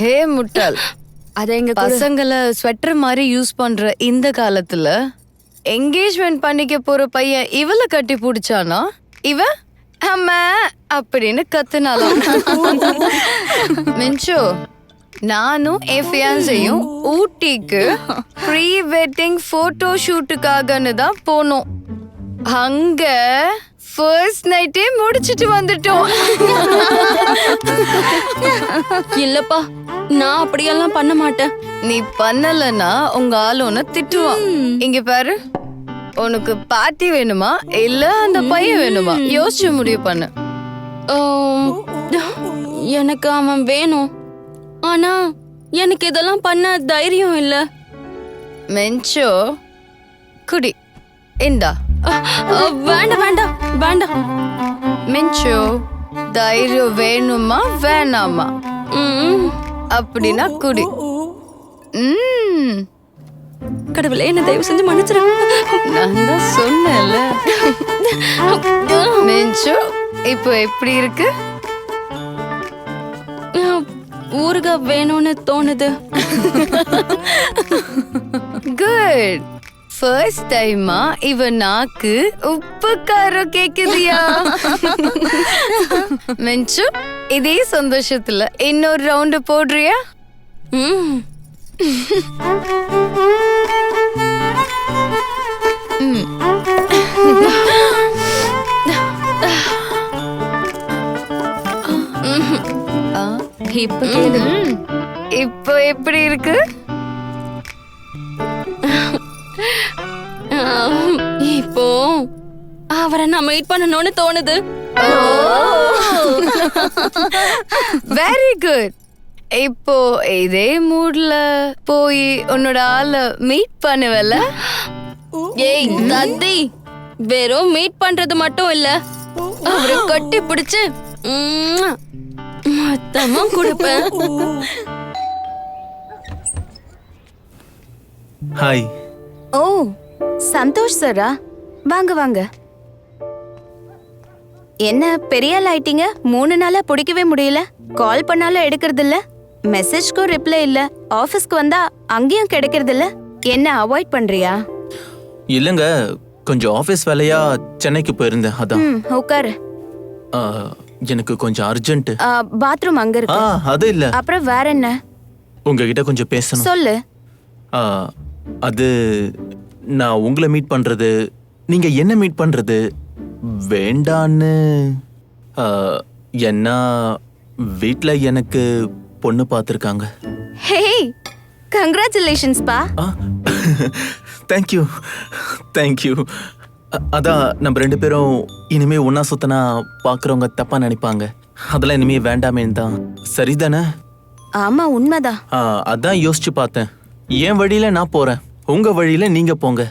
ஹே முட்டாள் அத எங்க பசங்களை ஸ்வெட்டர் மாதிரி யூஸ் பண்ற இந்த காலத்துல என்கேஜ்மெண்ட் பண்ணிக்க போற பையன் இவள கட்டி பிடிச்சானா? இவ அம்மா அப்படின்னு கத்துனாலும் மின்சோ நானும் என் ஃபியான்சையும் ஊட்டிக்கு ப்ரீ வெட்டிங் போட்டோ ஷூட்டுக்காகன்னு தான் போனோம். அங்க ஃபர்ஸ்ட் நைட்டே முடிச்சிட்டு வந்துட்டோம். இல்லப்பா நான் அப்படியெல்லாம் பண்ண மாட்டேன். நீ பண்ணலன்னா உங்க ஆள் உன்னை திட்டுவான். இங்க பாரு உனக்கு பாட்டி வேணுமா? இல்ல அந்த பையன் வேணுமா? யோசிச்சு முடிவு பண்ணு. எனக்கு அவன் வேணும். ஆனா எனக்கு இதெல்லாம் பண்ண தைரியம் இல்ல. மென்ச்சோ குடி இந்தா. வேண்டாம் வேண்டாம் வேண்டாம். மென்ச்சோ தைரியம் வேணுமா வேணாமா? அப்படின்னா குடி. கடவுளே என்ன தயவு செஞ்சு மன்னிச்சிரு. நான் தான் சொன்னேன்ல. மென்ச்சோ இப்போ எப்படி இருக்கு? ஊறுகாய் வேணும்னு தோணுது. குட் ஃபர்ஸ்ட் டைமா இவ நாக்கு உப்பு காரம் கேக்குதியா? மென்ச்சு இதே சந்தோஷத்துல இன்னொரு ரவுண்டு போடுறியா? ம். இப்ப. இப்போ எப்படி இருக்கு? இப்போ அவரை நான் மீட் பண்ணணும்னு தோணுது. வெரி குட் இப்போ இதே மூட்ல போய் உன்னோட ஆளை மீட் பண்ணுவல? ஏய் தத்தி வெறும் மீட் பண்றது மட்டும் இல்ல. அவரை கட்டி பிடிச்சு மொத்தமா கொடுப்பேன். ஹாய் ஓ சந்தோஷ் சாரா? வாங்க வாங்க. என்ன பெரிய ஆள் ஆயிட்டீங்க? மூணு நாளா பிடிக்கவே முடியல. கால் பண்ணாலும் எடுக்கிறது இல்ல மெசேஜ்க்கும் ரிப்ளை இல்ல. ஆபீஸ்க்கு வந்தா அங்கேயும் கிடைக்கிறது இல்ல என்ன அவாய்ட் பண்றியா? இல்லைங்க கொஞ்சம் ஆஃபீஸ் வேலையா சென்னைக்கு போயிருந்தேன் அதான். உட்காரு. ஆ, எனக்கு கொஞ்சம் அர்ஜென்ட் பாத்ரூம் அங்க ஆ இருக்கு அது இல்ல. அப்புறம் வேற என்ன? உங்ககிட்ட கொஞ்சம் பேசணும். சொல்லு. ஆ, அது நான் உங்களை மீட் பண்றது நீங்க என்ன மீட் பண்றது வேண்டான்னு ஆ, ஏன்னா வீட்ல எனக்கு பொண்ணு பார்த்துருக்காங்க ஹே கங்க்ராச்சுலேஷன்ஸ் பா. ஆ தேங்க்யூ தேங்க்யூ அதான் நம்ம ரெண்டு பேரும் இனிமே ஒண்ணா சுத்தனா பார்க்குறவங்க தப்பா நினைப்பாங்க. அதெல்லாம் இனிமே வேண்டாமேன்னு தான். சரிதானே? ஆமா உண்மைதான். அதான் யோசிச்சு பார்த்தேன். என் வழியில நான் போறேன். உங்க வழியில நீங்க போங்க.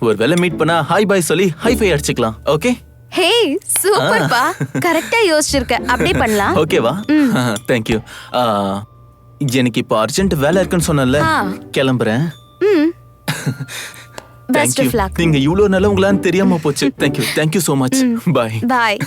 ஒரு வேளை மீட் பண்ணா ஹாய் பாய் சொல்லி ஹை ஃபை அடிச்சுக்கலாம் ஓகே ஹே சூப்பர் பா. கரெக்டா யோசிச்சிருக்க. அப்படியே பண்ணலாம். ஓகேவா தேங்க்யூ எனக்கு இப்போ அர்ஜென்ட் வேலை இருக்குன்னு சொன்னேன்ல. ஆ. கிளம்புறேன். பெஸ்ட் ஆஃப் லக் நீங்க இவ்வளவு நல்லவங்களான்னு தெரியாம போச்சு. Thank you thank you so much bye bye